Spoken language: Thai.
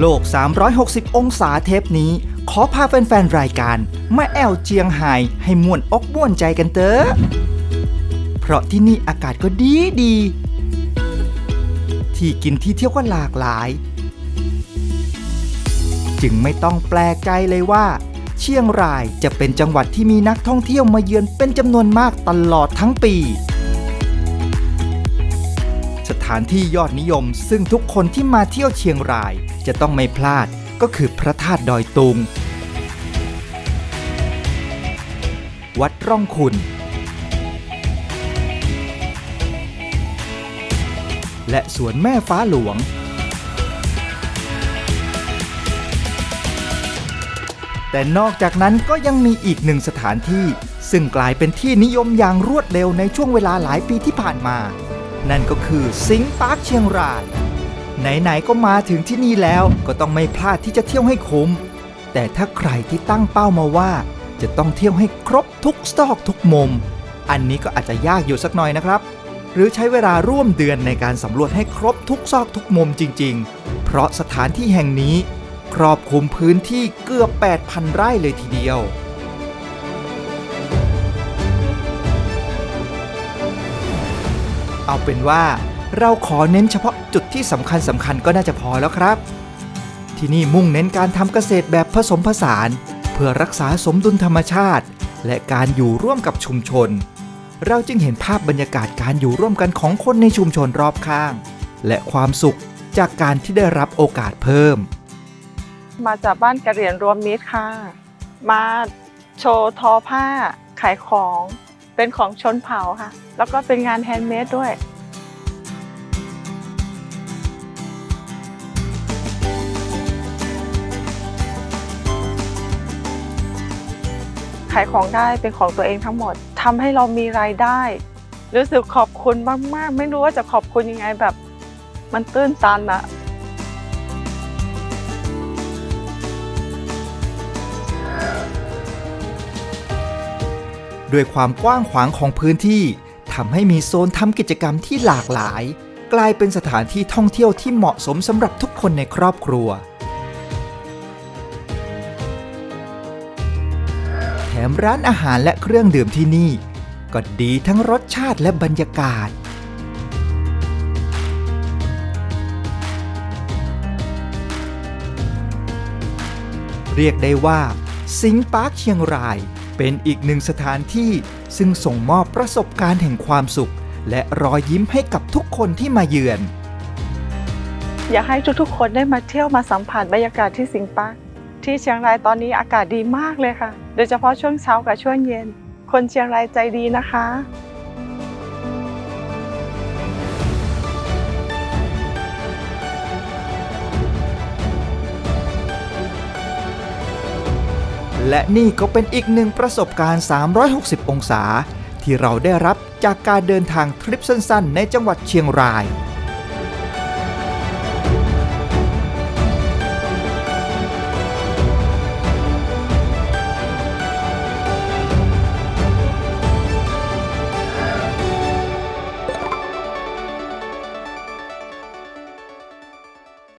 โลก 360 องศาเทปนี้ ขอพาแฟนๆ รายการมาแอวเจียงไฮ้ให้ม่วนอกม่วนใจกันเตอะเพราะที่นี่อากาศก็ดีดี ที่กินที่เที่ยวก็หลากหลาย จึงไม่ต้องแปลกใจเลยว่า เชียงรายจะเป็นจังหวัดที่มีนักท่องเที่ยวมาเยือนเป็นจำนวนมากตลอดทั้งปี ถานที่ยอดนิยม ซึ่งทุกคนที่มาเที่ยวเชียงราย จะต้องไม่พลาดก็คือพระธาตุดอยตุง วัดร่องคุณ และสวนแม่ฟ้าหลวง แต่นอกจากนั้นก็ยังมีอีกหนึ่งสถานที่ ซึ่งกลายเป็นที่นิยมอย่างรวดเร็วในช่วงเวลาหลายปีที่ผ่านมา นั่นก็คือสิงปาร์คเชียงราย ไหนๆก็มาถึงที่นี่แล้วก็ต้องไม่พลาดที่จะเที่ยวให้คุ้ม แต่ถ้าใครที่ตั้งเป้ามาว่า จะต้องเที่ยวให้ครบทุกซอกทุกมุม อันนี้ก็อาจจะยากอยู่สักหน่อยนะครับ หรือใช้เวลาร่วมเดือนในการสำรวจให้ครบทุกซอกทุกมุมจริง ๆ เพราะสถานที่แห่งนี้ ครอบคลุมพื้นที่เกือบ 8,000 ไร่เลยทีเดียว เอาเป็นว่าเราขอเน้นเฉพาะจุดที่สำคัญสำคัญก็น่าจะพอแล้วครับ ที่นี่มุ่งเน้นการทำเกษตรแบบผสมผสาน เพื่อรักษาสมดุลธรรมชาติ และการอยู่ร่วมกับชุมชน เราจึงเห็นภาพบรรยากาศการอยู่ร่วมกันของคนในชุมชนรอบข้าง และความสุขจากการที่ได้รับโอกาสเพิ่ม มาจากบ้านกระเหรียนรวมมิตรค่ะ มาโชว์ทอผ้าขายของ เป็นของชนเผ่าค่ะ แล้วก็เป็นงานแฮนด์เมดด้วย ขายของได้เป็นของตัวเองทั้งหมดทำให้เรามีรายได้ รู้สึกขอบคุณมาก ๆ ไม่รู้ว่าจะขอบคุณยังไงแบบ มันตื้นตันอะ ด้วยความกว้างขวางของพื้นที่ทำให้มีโซนทำกิจกรรมที่หลากหลาย กลายเป็นสถานที่ท่องเที่ยวที่เหมาะสมสำหรับทุกคนในครอบครัว แถมร้านอาหารและเครื่องดื่มที่นี่ ก็ดีทั้งรสชาติและบรรยากาศเรียกได้ว่า สิงห์ปาร์คเชียงราย เป็นอีกหนึ่งสถานที่ ซึ่งส่งมอบประสบการณ์แห่งความสุข และรอยยิ้มให้กับทุกคนที่มาเยือน อยากให้ทุกๆ คนได้มาเที่ยวมาสัมผัสบรรยากาศที่สิงปาร์คที่เชียงรายตอนนี้อากาศดีมากเลยค่ะ โดยเฉพาะช่วงเช้ากับช่วงเย็น คนเชียงรายใจดีนะคะ และนี่ก็เป็นอีกหนึ่งประสบการณ์ 360 องศา ที่เราได้รับจากการเดินทางทริปสั้นๆ ในจังหวัดเชียงราย